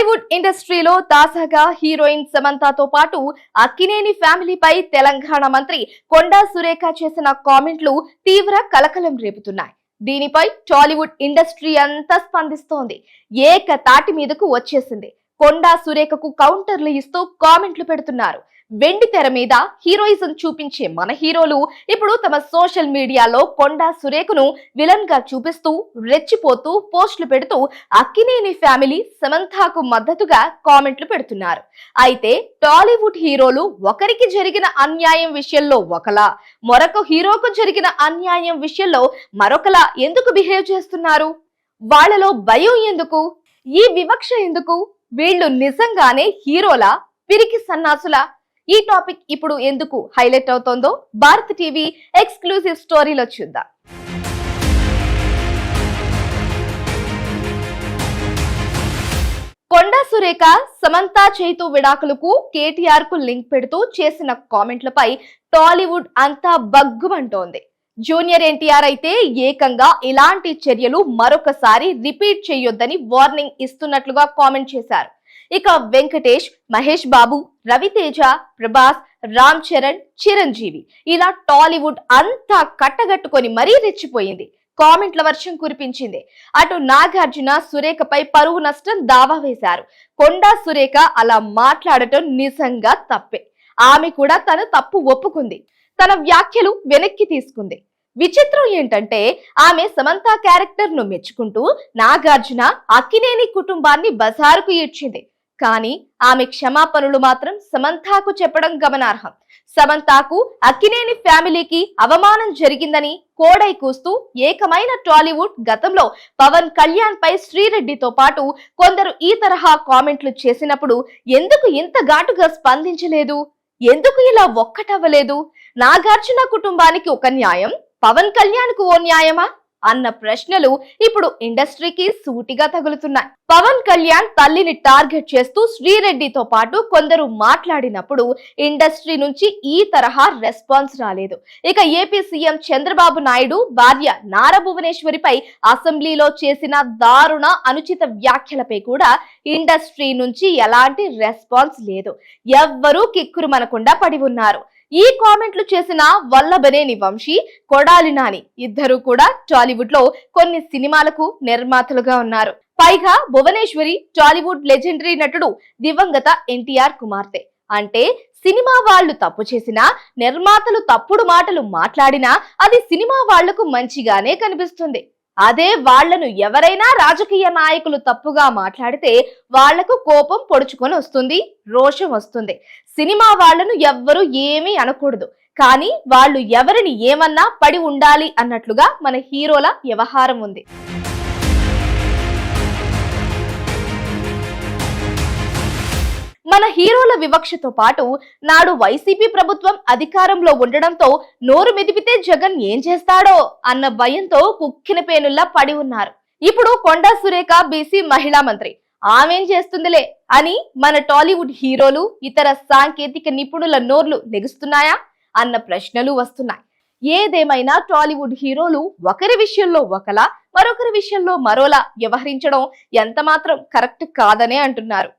టాలీవుడ్ ఇండస్ట్రీలో తాజాగా హీరోయిన్ సమంతతో పాటు అక్కినేని ఫ్యామిలీపై తెలంగాణ మంత్రి కొండా సురేఖ చేసిన కామెంట్లు తీవ్ర కలకలం రేపుతున్నాయి. దీనిపై టాలీవుడ్ ఇండస్ట్రీ అంతా స్పందిస్తోంది. ఏక తాటి మీదకు వచ్చేసింది. కొండా సురేఖకు కౌంటర్లు ఇస్తూ కామెంట్లు పెడుతున్నారు. వెండి తెర మీద హీరోయిజం చూపించే మన హీరోలు ఇప్పుడు తమ సోషల్ మీడియాలో కొండా సురేఖను విలన్గా చూపిస్తూ రెచ్చిపోతూ పోస్టులు పెడుతూ అక్కినేని ఫ్యామిలీ సమంతాకు మద్దతుగా కామెంట్లు పెడుతున్నారు. అయితే టాలీవుడ్ హీరోలు ఒకరికి జరిగిన అన్యాయం విషయంలో ఒకలా మరొక హీరోకు జరిగిన అన్యాయం విషయంలో మరొకలా ఎందుకు బిహేవ్ చేస్తున్నారు? వాళ్ళలో భయం ఎందుకు? ఈ వివక్ష ఎందుకు? వీళ్ళు నిజంగానే హీరోలా? పిరికి సన్నాసులా? ఈ టాపిక్ ఇప్పుడు ఎందుకు హైలైట్ అవుతోందో భారత్ టీవీ ఎక్స్క్లూజివ్ స్టోరీలో చూద్దాం. కొండా సురేఖ సమంత చేతు విడాకులకు కేటీఆర్కు లింక్ పెడుతూ చేసిన కామెంట్లపై టాలీవుడ్ అంతా బగ్గుమంటోంది. జూనియర్ ఎన్టీఆర్ అయితే ఏకంగా ఇలాంటి చర్యలు మరొకసారి రిపీట్ చేయొద్దని వార్నింగ్ ఇస్తున్నట్లుగా కామెంట్ చేశారు. ఇక వెంకటేష్ మహేష్ బాబు రవితేజ ప్రభాస్ రామ్ చరణ్ చిరంజీవి ఇలా టాలీవుడ్ అంతా కట్టగట్టుకొని మరీ రెచ్చిపోయింది. కామెంట్ల వర్షం కురిపించింది. అటు నాగార్జున సురేఖపై పరువు నష్టం దావా వేశారు. కొండా సురేఖ అలా మాట్లాడటం నిజంగా తప్పే. ఆమె కూడా తన తప్పు ఒప్పుకుంది. తన వ్యాఖ్యలు వెనక్కి తీసుకుంది. విచిత్రం ఏంటంటే ఆమె సమంత క్యారెక్టర్ను మెచ్చుకుంటూ నాగార్జున అక్కినేని కుటుంబాన్ని బజారుకు ఈడ్చింది. కానీ ఆమె క్షమాపణలు మాత్రం సమంతాకు చెప్పడం గమనార్హం. సమంతాకు అక్కినేని ఫ్యామిలీకి అవమానం జరిగిందని కోడై కూస్తూ ఏకమైన టాలీవుడ్ గతంలో పవన్ కళ్యాణ్ పై శ్రీరెడ్డితో పాటు కొందరు ఈ తరహా కామెంట్లు చేసినప్పుడు ఎందుకు ఇంత ఘాటుగా స్పందించలేదు? ఎందుకు ఇలా ఒక్కటవ్వలేదు? నాగార్జున కుటుంబానికి ఒక న్యాయం పవన్ కళ్యాణ్కు ఓ న్యాయమా? అన్న ప్రశ్నలు ఇప్పుడు ఇండస్ట్రీకి సూటిగా తగులుతున్నాయి. పవన్ కళ్యాణ్ తల్లిని టార్గెట్ చేస్తూ శ్రీరెడ్డితో పాటు కొందరు మాట్లాడినప్పుడు ఇండస్ట్రీ నుంచి ఈ తరహా రెస్పాన్స్ రాలేదు. ఇక ఏపీ సీఎం చంద్రబాబు నాయుడు భార్య నారా భువనేశ్వరిపై అసెంబ్లీలో చేసిన దారుణ అనుచిత వ్యాఖ్యలపై కూడా ఇండస్ట్రీ నుంచి ఎలాంటి రెస్పాన్స్ లేదు. ఎవ్వరూ కిక్కురుమనకుండా పడి ఉన్నారు. ఈ కామెంట్లు చేసిన వల్లభనేని వంశీ కొడాలి నాని ఇద్దరు కూడా టాలీవుడ్లో కొన్ని సినిమాలకు నిర్మాతలుగా ఉన్నారు. పైగా భువనేశ్వరి టాలీవుడ్ లెజెండరీ నటుడు దివంగత ఎన్టీఆర్ కుమార్తె. అంటే సినిమా వాళ్ళు తప్పు చేసినా నిర్మాతలు తప్పుడు మాటలు మాట్లాడినా అది సినిమా వాళ్ళకు మంచిగానే కనిపిస్తుంది. అదే వాళ్ళను ఎవరైనా రాజకీయ నాయకులు తప్పుగా మాట్లాడితే వాళ్ళకు కోపం పొడుచుకొని వస్తుంది రోషం వస్తుంది. సినిమా వాళ్ళను ఎవ్వరూ ఏమీ అనకూడదు. కానీ వాళ్ళు ఎవరిని ఏమన్నా పడి ఉండాలి అన్నట్లుగా మన హీరోల వ్యవహారం ఉంది. మన హీరోల వివక్షతో పాటు నాడు వైసీపీ ప్రభుత్వం అధికారంలో ఉండడంతో నోరు మెదిపితే జగన్ ఏం చేస్తాడో అన్న భయంతో కుక్కిన పేనుల్లా పడి ఉన్నారు. ఇప్పుడు కొండా సురేఖ బీసీ మహిళా మంత్రి. ఆమెం చేస్తుందిలే అని మన టాలీవుడ్ హీరోలు ఇతర సాంకేతిక నిపుణుల నోర్లు లెగుస్తున్నాయా అన్న ప్రశ్నలు వస్తున్నాయి. ఏదేమైనా టాలీవుడ్ హీరోలు ఒకరి విషయంలో ఒకలా మరొకరి విషయంలో మరోలా వ్యవహరించడం ఎంతమాత్రం కరెక్ట్ కాదనే అంటున్నారు.